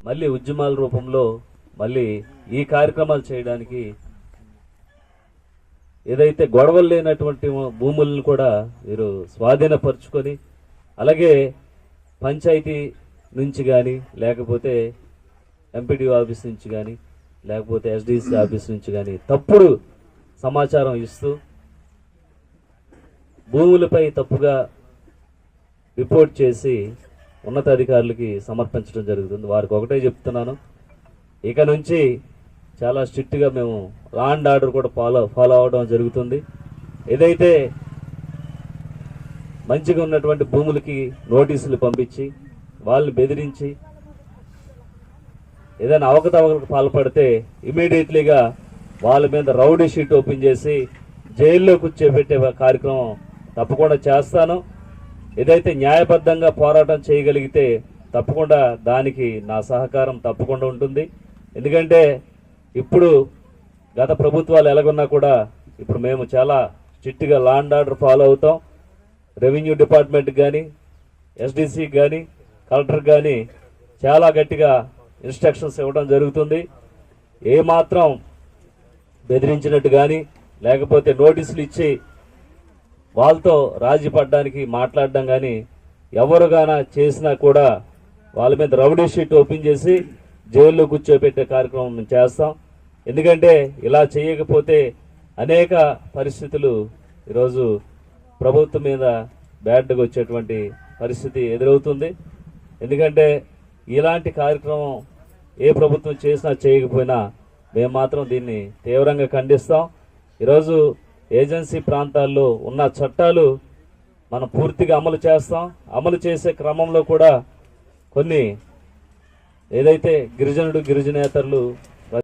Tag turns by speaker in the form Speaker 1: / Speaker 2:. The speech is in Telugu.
Speaker 1: మళ్ళీ ఉద్యమాల రూపంలో మళ్ళీ ఈ కార్యక్రమాలు చేయడానికి ఏదైతే గొడవలు లేనటువంటి భూములను కూడా మీరు స్వాధీనపరుచుకొని అలాగే పంచాయతీ నుంచి కానీ లేకపోతే ఎంపీడీ ఆఫీస్ నుంచి కానీ లేకపోతే ఎస్డిసి ఆఫీస్ నుంచి కానీ తప్పుడు సమాచారం ఇస్తూ భూములపై తప్పుగా రిపోర్ట్ చేసి ఉన్నతాధికారులకి సమర్పించడం జరుగుతుంది. వారికి ఒకటే చెప్తున్నాను. ఇక నుంచి చాలా స్ట్రిక్ట్గా మేము లా అండ్ ఆర్డర్ కూడా ఫాలో ఫాలో అవడం జరుగుతుంది. ఏదైతే మంచిగా ఉన్నటువంటి భూములకి నోటీసులు పంపించి వాళ్ళని బెదిరించి ఏదైనా అవకతవకలకు పాల్పడితే ఇమీడియట్లీగా వాళ్ళ మీద రౌడీ షీట్ ఓపెన్ చేసి జైల్లో కూర్చోబెట్టే కార్యక్రమం తప్పకుండా చేస్తాను. ఏదైతే న్యాయబద్ధంగా పోరాటం చేయగలిగితే తప్పకుండా దానికి నా సహకారం తప్పకుండా ఉంటుంది. ఎందుకంటే ఇప్పుడు గత ప్రభుత్వాలు ఎలాగున్నా కూడా ఇప్పుడు మేము చాలా స్ట్రిక్ట్గా లా అండ్ ఆర్డర్ ఫాలో అవుతాం. రెవెన్యూ డిపార్ట్మెంట్ కానీ ఎస్డిసి కానీ కలెక్టర్ కానీ చాలా గట్టిగా ఇన్స్ట్రక్షన్స్ ఇవ్వడం జరుగుతుంది. ఏమాత్రం బెదిరించినట్టు కానీ లేకపోతే నోటీసులు ఇచ్చి వాళ్ళతో రాజీ పడడానికి మాట్లాడడం కానీ ఎవరుగానా చేసినా కూడా వాళ్ళ మీద రౌడీ షీట్ ఓపెన్ చేసి జైల్లో కూర్చోబెట్టే కార్యక్రమం మేము చేస్తాం. ఎందుకంటే ఇలా చేయకపోతే అనేక పరిస్థితులు ఈరోజు ప్రభుత్వం మీద బ్యాడ్గా వచ్చేటువంటి పరిస్థితి ఎదురవుతుంది. ఎందుకంటే ఇలాంటి కార్యక్రమం ఏ ప్రభుత్వం చేసినా చేయకపోయినా మేము మాత్రం దీన్ని తీవ్రంగా ఖండిస్తాం. ఈరోజు ఏజెన్సీ ప్రాంతాల్లో ఉన్న చట్టాలు మనం పూర్తిగా అమలు చేస్తాం. అమలు చేసే క్రమంలో కూడా కొన్ని ఏదైతే గిరిజనుడు గిరిజనేతరులు